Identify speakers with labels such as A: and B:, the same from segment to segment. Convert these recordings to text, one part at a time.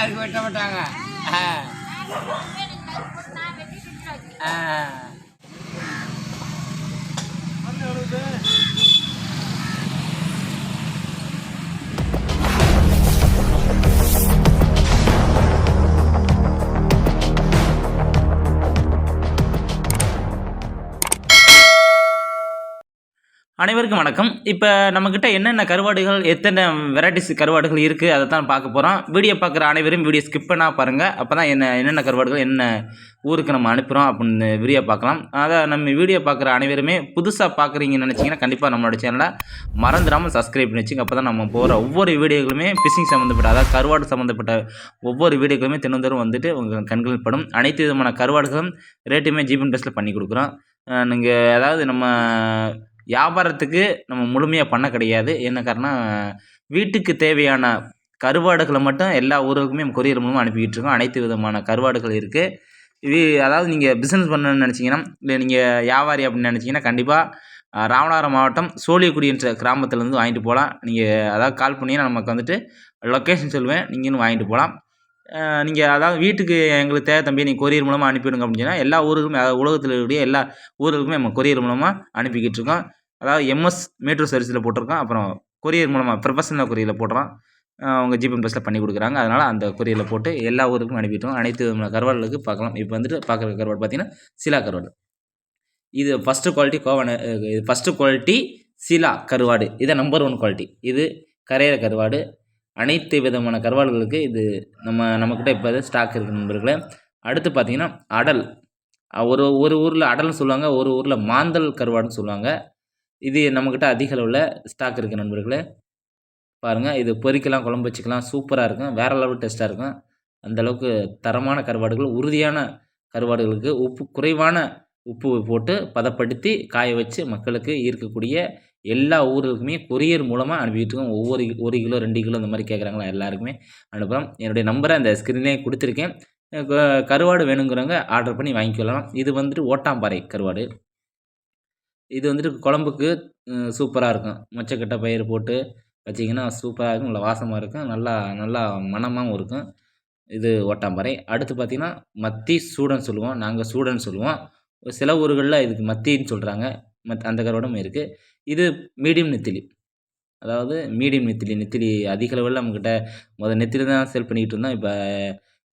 A: யாருக்கு வெட்ட மாட்டாங்க ஆ.
B: அனைவருக்கும் வணக்கம். இப்போ நம்மக்கிட்ட என்னென்ன கருவாடுகள் எத்தனை வெரைட்டிஸ் கருவாடுகள் இருக்குது அதை தான் பார்க்க போகிறோம் வீடியோ பார்க்குற அனைவரும் வீடியோ ஸ்கிப் பண்ணால் பாருங்கள் அப்போ தான் என்ன என்னென்ன கருவாடுகள் என்ன ஊருக்கு நம்ம அனுப்புகிறோம் அப்படின்னு வீடியோ பார்க்கலாம். அதை நம்ம வீடியோ பார்க்குற அனைவருமே புதுசாக பார்க்குறீங்கன்னு நினச்சிங்கன்னா கண்டிப்பாக நம்மளோட சேனலை மறந்துடாமல் சப்ஸ்கிரைப் பண்ணி வச்சுங்க. அப்போ தான் நம்ம போகிற ஒவ்வொரு வீடியோக்களுமே ஃபிஷிங் சம்மந்தப்பட்ட அதாவது கருவாடு சம்மந்தப்பட்ட ஒவ்வொரு வீடியோக்களுமே தினந்தோறும் வந்துட்டு உங்கள் கண்களில் படும். அனைத்து விதமான கருவாடுகளும் ரேட்டுமே ஜிபன் ப்ளஸில் பண்ணி கொடுக்குறோம். நீங்கள் அதாவது நம்ம வியாபாரத்துக்கு நம்ம முழுமையாக பண்ண கிடையாது. என்ன காரணம் வீட்டுக்கு தேவையான கருவாடுகளை மட்டும் எல்லா ஊருக்குமே நம்ம கொரியர் மூலமாக அனுப்பிக்கிட்டு இருக்கோம். அனைத்து விதமான கருவாடுகள் இருக்குது இது அதாவது நீங்கள் பிஸ்னஸ் பண்ணணும்னு நினச்சிங்கன்னா இல்லை நீங்கள் வியாபாரி அப்படின்னு நினச்சிங்கன்னா கண்டிப்பாக ராமநாதபுரம் மாவட்டம் சோழியக்குடின்ற கிராமத்துலேருந்து வாங்கிட்டு போகலாம். நீங்கள் அதாவது கால் பண்ணிங்கன்னா நமக்கு வந்துட்டு லொக்கேஷன் சொல்லுவேன். நீங்களும் வாங்கிட்டு போகலாம். நீங்கள் அதாவது வீட்டுக்கு எங்களுக்கு தேவை தம்பி நீங்கள் கொரியர் மூலமாக அனுப்பிவிடுங்க அப்படின்னு சொன்னால் எல்லா ஊருக்குமே அதாவது உலகத்தில் இருக்கக்கூடிய எல்லா ஊருக்குமே நம்ம கொரியர் மூலமாக அனுப்பிக்கிட்டு இருக்கோம். அதாவது எம்எஸ் மீட்டர் சர்வீஸில் போட்டிருக்கோம் அப்புறம் கொரியர் மூலமாக ப்ரொஃபஷனல் கொரியரில் போடுறான். அவங்க ஜிபே பஸ்ஸில் பண்ணி கொடுக்குறாங்க. அதனால் அந்த கொரியரில் போட்டு எல்லா ஊருக்கும் அனுப்பிட்டோம். அனைத்து விதமான கருவாடுகளுக்கு பார்க்கலாம். இப்போ வந்துட்டு பார்க்குற கருவாடு பார்த்தீங்கன்னா சிலா கருவாடு. இது ஃபஸ்ட்டு குவாலிட்டி கோவன இது ஃபஸ்ட்டு குவாலிட்டி சிலா கருவாடு. இதை நம்பர் ஒன் குவாலிட்டி இது கரையிற கருவாடு. அனைத்து விதமான கருவாடுகளுக்கு இது நம்ம நம்மக்கிட்ட இப்போ ஸ்டாக் இருக்குது நண்பர்களே. அடுத்து பார்த்தீங்கன்னா அடல். ஒரு ஒரு ஊரில் அடல்னு சொல்லுவாங்க. ஒரு ஊரில் மாந்தல் கருவாடுன்னு சொல்லுவாங்க. இது நம்மக்கிட்ட அதிக அளவில் ஸ்டாக் இருக்குது நண்பர்களே. பாருங்கள் இது பொறிக்கலாம் குழம்பு வச்சுக்கலாம் சூப்பராக இருக்கும். வேறு லெவல் டேஸ்ட்டாக இருக்கும். அந்தளவுக்கு தரமான கருவாடுகள் உறுதியான கருவாடுகளுக்கு உப்பு குறைவான உப்பு போட்டு பதப்படுத்தி காய வச்சு மக்களுக்கு ஈர்க்கக்கூடிய எல்லா ஊர்களுக்குமே கொரியர் மூலமாக அனுப்பிட்டு இருக்கோம் ஒவ்வொரு ஒரு கிலோ ரெண்டு கிலோ இந்த மாதிரி கேட்குறாங்களா எல்லாருக்குமே. அனுப்புகிறோம் என்னுடைய நம்பரை அந்த ஸ்க்ரீன்லேயே கொடுத்துருக்கேன். க- கருவாடு வேணுங்கிறவங்க ஆர்டர் பண்ணி வாங்கிக்கலாம் இது வந்துட்டு ஓட்டாம்பாறை கருவாடு. இது வந்துட்டு குழம்புக்கு சூப்பராக இருக்கும். மொச்சக்கட்டை பயிர் போட்டு வச்சிங்கன்னா சூப்பராக இருக்கும். நல்லா வாசமாக இருக்கும். நல்லா நல்லா மணமாகவும் இருக்கும். இது ஓட்டாம்பாறை. அடுத்து பார்த்திங்கன்னா மத்தி சூடன் சொல்லுவோம். நாங்கள் சூடன் சொல்லுவோம். சில ஊர்களில் இதுக்கு மத்தின்னு சொல்கிறாங்க மத் அந்த கருவாடும் இருக்குது இது மீடியம் நெத்திலி. அதாவது மீடியம் நெத்திலி நெத்திலி அதிக அளவில் நம்மக்கிட்ட முதல் நெத்திலி தான் சேல் பண்ணிக்கிட்டு இருந்தோம். இப்போ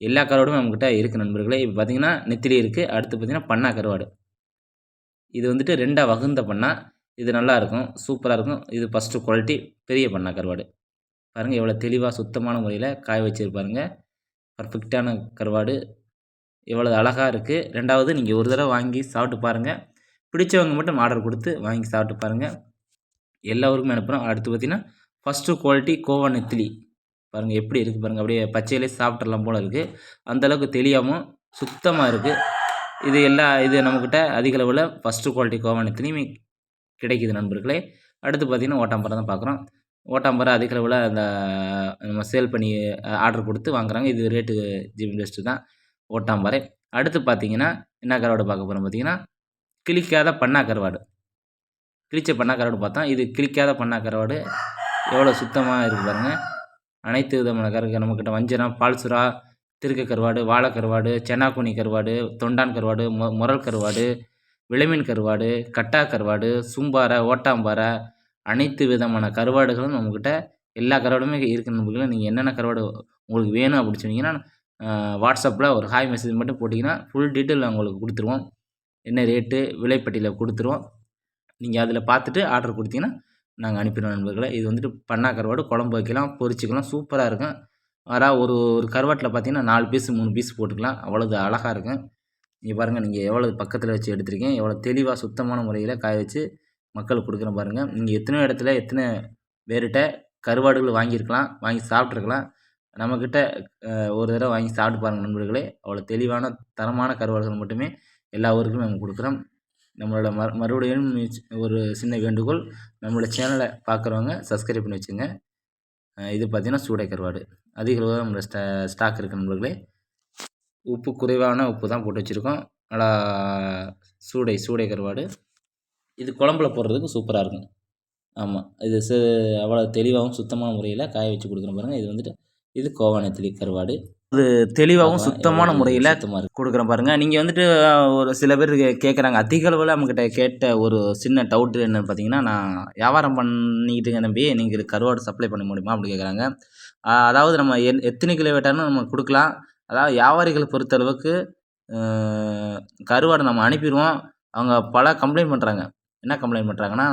B: எல்லா கருவாடும் நம்மக்கிட்ட இருக்குது நண்பர்களே. இப்போ பார்த்திங்கன்னா நெத்திலி இருக்குது அடுத்து பார்த்திங்கன்னா பண்ணா கருவாடு இது வந்துட்டு ரெண்டாக வகுந்த பண்ணா இது நல்லாயிருக்கும் சூப்பராக இருக்கும் இது ஃபஸ்ட்டு குவாலிட்டி பெரிய பண்ணா கருவாடு. பாருங்கள் எவ்வளோ தெளிவாக சுத்தமான முறையில் காய வச்சுருப்பாருங்க. பர்ஃபெக்டான கருவாடு. எவ்வளோ அழகாக இருக்குது ரெண்டாவது நீங்கள் ஒரு தடவை வாங்கி சாப்பிட்டு பாருங்கள் பிடிச்சவங்க மட்டும் ஆர்டர் கொடுத்து வாங்கி சாப்பிட்டு பாருங்கள் எல்லா ஊருக்குமே அனுப்புகிறோம் அடுத்து பார்த்திங்கன்னா ஃபஸ்ட்டு குவாலிட்டி கோவா நெத்திலி. பாருங்கள் எப்படி இருக்குது பாருங்கள் அப்படியே பச்சையிலே சாப்பிட்றலாம் போல் இருக்குது அந்தளவுக்கு தெளியாமல் சுத்தமாக இருக்குது இது எல்லா இது நம்மக்கிட்ட அதிக அளவில் ஃபஸ்ட்டு குவாலிட்டி கோவணத்துலேயுமே கிடைக்கிது கிடைக்குது நண்பர்களே. அடுத்து பார்த்திங்கன்னா ஓட்டாம்பரம் தான் பார்க்குறோம் ஓட்டாம்பரம் அதிக அளவில் அந்த நம்ம சேல் பண்ணி ஆர்டர் கொடுத்து வாங்குறாங்க. இது ரேட்டு ஜிபி பெஸ்ட்டு தான் ஓட்டாம்பரை. அடுத்து பார்த்தீங்கன்னா என்ன கருவாடு பார்க்க போகிறோம் பார்த்தீங்கன்னா கிழிக்காத பண்ணா கருவாடு. கிழிச்ச பண்ணா கருவாடு பார்த்தோம் இது கிழிக்காத பண்ணா கருவாடு. எவ்வளோ சுத்தமாக இருக்குது பாருங்கள் அனைத்து விதமான கருக்கு நம்மக்கிட்ட வஞ்சரம் பால்சுரா திருக்க கருவாடு வாழை கருவாடு சென்னாக்குனி கருவாடு தொண்டான் கருவாடு மொ முரல் கருவாடு விளைமீன் கருவாடு கட்டா கருவாடு சூம்பாறை ஓட்டாம்பாறை அனைத்து விதமான கருவாடுகளும் நம்மக்கிட்ட எல்லா கருவாடுமே இருக்குது நம்மக்கிட்ட நீங்கள் என்னென்ன கருவாடு உங்களுக்கு வேணும் அப்படின்னு சொன்னீங்கன்னா வாட்ஸ்அப்பில் ஒரு ஹாய் மெசேஜ் மட்டும் போட்டிங்கன்னா ஃபுல் டீட்டெயில் நான் உங்களுக்கு கொடுத்துருவோம். என்ன ரேட்டு விலைப்பட்டியில் கொடுத்துருவோம். நீங்கள் அதில் பார்த்துட்டு ஆர்டர் கொடுத்தீங்கன்னா நாங்கள் அனுப்பிடுவோம் நண்பர்களை. இது வந்துட்டு பண்ணா கருவாடு குழம்பு வைக்கலாம் பொரிச்சிக்கலாம் சூப்பராக இருக்கும். வரா ஒரு ஒரு கருவாட்டில் பார்த்தீங்கன்னா நாலு பீஸ் மூணு பீஸ் போட்டுக்கலாம். அவ்வளோது அழகாக இருக்கும். இங்கே பாருங்கள் நீங்கள் எவ்வளோ பக்கத்தில் வச்சு எடுத்திருக்கீங்க. எவ்வளோ தெளிவாக சுத்தமான முறையில் காய வச்சு மக்களுக்கு கொடுக்குறேன் பாருங்கள் நீங்கள் எத்தனை இடத்துல எத்தனை பேர்கிட்ட கருவாடுகள் வாங்கியிருக்கலாம் வாங்கி சாப்பிட்ருக்கலாம் நம்மக்கிட்ட ஒரு தடவை வாங்கி சாப்பிட்டு பாருங்கள் நண்பர்களே. அவ்வளோ தெளிவான தரமான கருவாடுகள் மட்டுமே எல்லா ஊருக்குமே நம்ம கொடுக்குறோம். நம்மளோட மறு மறுபடியும் ஒரு சின்ன வேண்டுகோள் நம்மளோட சேனலை பார்க்குறவங்க சப்ஸ்கிரைப் பண்ணி வச்சுங்க இது பார்த்திங்கன்னா சூடை கருவாடு அதிக அளவு நம்மளோட ஸ்டா ஸ்டாக் இருக்குது நம்மளுக்கு உப்பு குறைவான உப்பு தான் போட்டு வச்சுருக்கோம். நல்லா சூடை சூடை கருவாடு இது குழம்புல போடுறதுக்கு சூப்பராக இருக்கும். ஆமாம் இது சு அவ்வளோ தெளிவாகவும் சுத்தமான முறையில் காய வச்சு கொடுக்குறோம் பாருங்கள் இது வந்துட்டு இது கோவானத்திலி கருவாடு அது தெளிவாகவும் சுத்தமான முறையில் கொடுக்குறேன் பாருங்கள் நீங்கள் வந்துட்டு ஒரு சில பேர் கேட்குறாங்க அதிக அளவில் நம்மக்கிட்ட கேட்ட ஒரு சின்ன டவுட் என்னன்னு பார்த்தீங்கன்னா நான் வியாபாரம் பண்ணிக்கிட்டு இருக்கேன் தம்பி நீங்கள் கருவாடு சப்ளை பண்ண முடியுமா அப்படி கேட்குறாங்க அதாவது நம்ம என் எத்தனை கிலோ வேட்டாலும் நம்ம கொடுக்கலாம். அதாவது வியாபாரிகளை பொறுத்தளவுக்கு கருவாடு நம்ம அனுப்பிடுவோம். அவங்க பல கம்ப்ளைண்ட் பண்ணுறாங்க என்ன கம்ப்ளைண்ட் பண்ணுறாங்கன்னா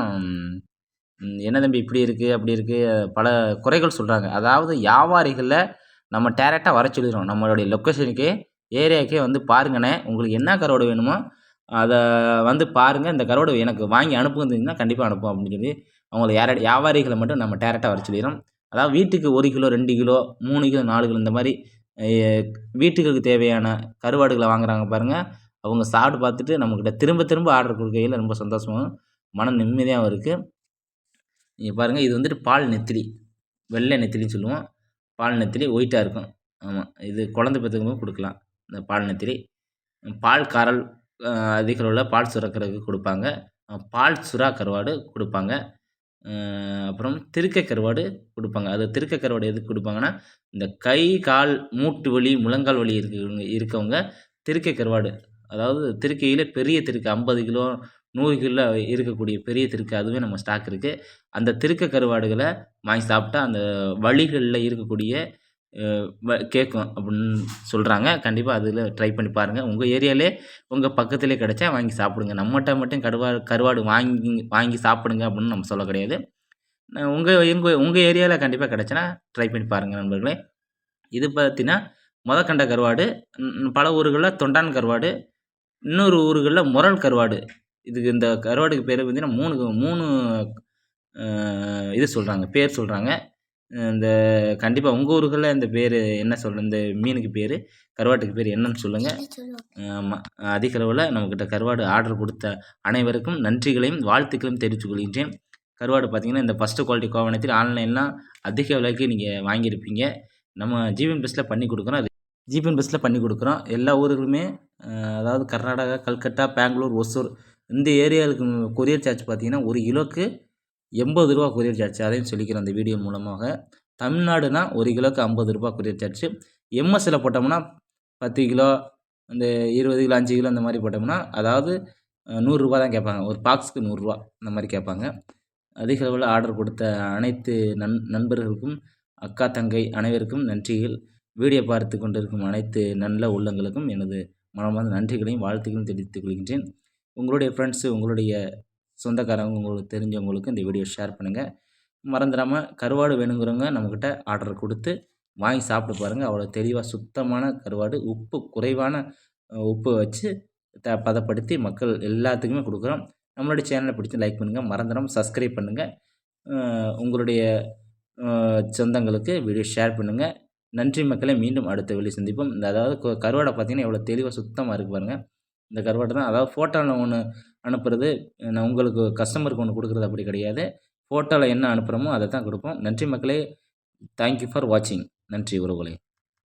B: என்ன தம்பி இப்படி இருக்குது அப்படி இருக்குது பல குறைகள் சொல்கிறாங்க அதாவது வியாபாரிகளில் நம்ம டேரெக்டாக வர சொல்லிடுறோம் நம்மளுடைய லொக்கேஷனுக்கே ஏரியாக்கே வந்து பாருங்கண்ணே உங்களுக்கு என்ன கருவாடு வேணுமோ அதை வந்து பாருங்கள் இந்த கருவாடு எனக்கு வாங்கி அனுப்புங்கன்னா கண்டிப்பாக அனுப்பும் அப்படின்னு சொல்லி அவங்கள யார வியாபாரிகளை மட்டும் நம்ம டேரெக்டாக வர சொல்லிடுறோம். அதாவது வீட்டுக்கு ஒரு கிலோ ரெண்டு கிலோ மூணு கிலோ நாலு கிலோ இந்த மாதிரி வீட்டுகளுக்கு வீட்டுக்கு தேவையான கருவாடுகளை வாங்குறாங்க பாருங்கள் அவங்க சாப்பிட்டு பார்த்துட்டு நம்மக்கிட்ட திரும்ப திரும்ப ஆர்டர் கொடுக்கையில் ரொம்ப சந்தோஷமாகவும் மன நிம்மதியாகவும் இருக்குது நீங்கள் பாருங்கள் இது வந்துட்டு பால் நெத்திலி வெள்ளை நெத்திலின்னு சொல்லுவோம். பால் நெத்திலி ஒயிட்டாக இருக்கும் ஆமாம் இது குழந்தை பெற்றுக்கும் கொடுக்கலாம். இந்த பால் நெத்திலி பால் காரல் அஹ், அதிக அளவில் பால் சுரக்கிறதுக்கு கொடுப்பாங்க. பால் சுறா கருவாடு கொடுப்பாங்க. அப்புறம் திருக்கை கருவாடு கொடுப்பாங்க. அது திருக்க கருவாடு எதுக்கு கொடுப்பாங்கன்னா இந்த கை கால் மூட்டு வலி முழங்கால் வலி இருக்கவங்க இருக்கவங்க திருக்கை கருவாடு அதாவது திருக்கையில் பெரிய திருக்கை ஐம்பது கிலோ நூறு கிலோ இருக்கக்கூடிய பெரிய திருக்கை அதுவே நம்ம ஸ்டாக் இருக்குது அந்த திருக்க கருவாடுகளை வாங்கி சாப்பிட்டா அந்த வழிகளில் இருக்கக்கூடிய வ- கேட்கும் அப்படின்னு சொல்கிறாங்க கண்டிப்பாக அதில் ட்ரை பண்ணி பாருங்கள் உங்கள் ஏரியாலே உங்கள் பக்கத்துலேயே கிடைச்சா வாங்கி சாப்பிடுங்க. நம்மகிட்ட மட்டும் கருவா கருவாடு வாங்கி வாங்கி சாப்பிடுங்க அப்படின்னு நம்ம சொல்ல கிடையாது. உங்கள் எங்கள் உங்கள் ஏரியாவில் கண்டிப்பாக கிடச்சினா ட்ரை பண்ணி பாருங்கள் நண்பர்களே. இது பார்த்தீங்கன்னா முதக்கண்ட கருவாடு பல ஊர்களில் தொண்டான் கருவாடு இன்னொரு ஊர்களில் முரல் கருவாடு இதுக்கு இந்த கருவாடுக்கு பேர் பார்த்தீங்கன்னா மூணு மூணு இது சொல்கிறாங்க பேர் சொல்கிறாங்க இந்த கண்டிப்பாக உங்கள் ஊர்களில் இந்த பேர் என்ன சொல்ற இந்த மீனுக்கு பேர் கருவாட்டுக்கு பேர் என்னன்னு சொல்லுங்கள் ஆமாம் அதிக அளவில் நம்மக்கிட்ட கருவாடு ஆர்டர் கொடுத்த அனைவருக்கும் நன்றிகளையும் வாழ்த்துக்களையும் தெரிவித்துக் கொள்கின்றேன். கருவாடு பார்த்தீங்கன்னா இந்த ஃபஸ்ட்டு குவாலிட்டி கோவணத்தில் ஆன்லைன்லாம் அதிக விலைக்கு நீங்கள் வாங்கியிருப்பீங்க. நம்ம ஜிபிஎன் பஸ்ஸில் பண்ணி கொடுக்குறோம். அது ஜிபிஎன் பஸ்ஸில் பண்ணி கொடுக்குறோம். எல்லா ஊர்களுமே அதாவது கர்நாடகா கல்கட்டா பெங்களூர் ஒசூர் இந்த ஏரியாவுக்கு கொரியர் சார்ஜ் பார்த்தீங்கன்னா ஒரு கிலோக்கு எண்பது ரூபா கொரியர் சார்ஜ். அதையும் சொல்லிக்கிறேன் அந்த வீடியோ மூலமாக. தமிழ்நாடுனா ஒரு கிலோக்கு ஐம்பது ரூபா கொரியர் சார்ஜ். எம்எஸ்சில் போட்டோம்னா பத்து கிலோ இந்த இருபது கிலோ அஞ்சு கிலோ அந்த மாதிரி போட்டோம்னா அதாவது நூறுரூவா தான் கேட்பாங்க. ஒரு பாக்ஸுக்கு நூறுரூவா அந்த மாதிரி கேட்பாங்க. அதிக அளவில் ஆர்டர் கொடுத்த அனைத்து நண் நண்பர்களுக்கும் அக்கா தங்கை அனைவருக்கும் நன்றிகள். வீடியோ பார்த்து கொண்டிருக்கும் அனைத்து நல்ல உள்ளங்களுக்கும் எனது மனமார்ந்த நன்றிகளையும் வாழ்த்துக்களையும் தெரிவித்துக் கொள்கின்றேன். உங்களுடைய ஃப்ரெண்ட்ஸு உங்களுடைய சொந்தக்காரங்க உங்களுக்கு தெரிஞ்சவங்களுக்கு இந்த வீடியோ ஷேர் பண்ணுங்கள் மறந்துடாமல் கருவாடு வேணுங்கிறவங்க நம்மக்கிட்ட ஆர்டர் கொடுத்து வாங்கி சாப்பிட்டு பாருங்கள் அவ்வளோ தெளிவாக சுத்தமான கருவாடு உப்பு குறைவான உப்பை உப்பு வச்சு த பதப்படுத்தி மக்கள் எல்லாத்துக்குமே கொடுக்குறோம். நம்மளுடைய சேனலை பிடிச்சி லைக் பண்ணுங்கள் மறந்துடாமல் சப்ஸ்கிரைப் பண்ணுங்கள் உங்களுடைய சொந்தங்களுக்கு வீடியோ ஷேர் பண்ணுங்கள் நன்றி மக்களை மீண்டும் அடுத்த வெளி சந்திப்போம். இந்த அதாவது கருவாடை பார்த்தீங்கன்னா எவ்வளோ தெளிவாக சுத்தமாக இருக்கு பாருங்கள் இந்த கருவாட்டை தான். அதாவது ஃபோட்டோவில் ஒன்று அனுப்புறது நான் உங்களுக்கு கஸ்டமருக்கு ஒன்று கொடுக்குறது அப்படி கிடையாது. ஃபோட்டோவில் என்ன அனுப்புகிறோமோ அதை தான் கொடுப்போம். நன்றி மக்களே. தேங்க்யூ ஃபார் வாட்சிங் நன்றி உறவுகளே.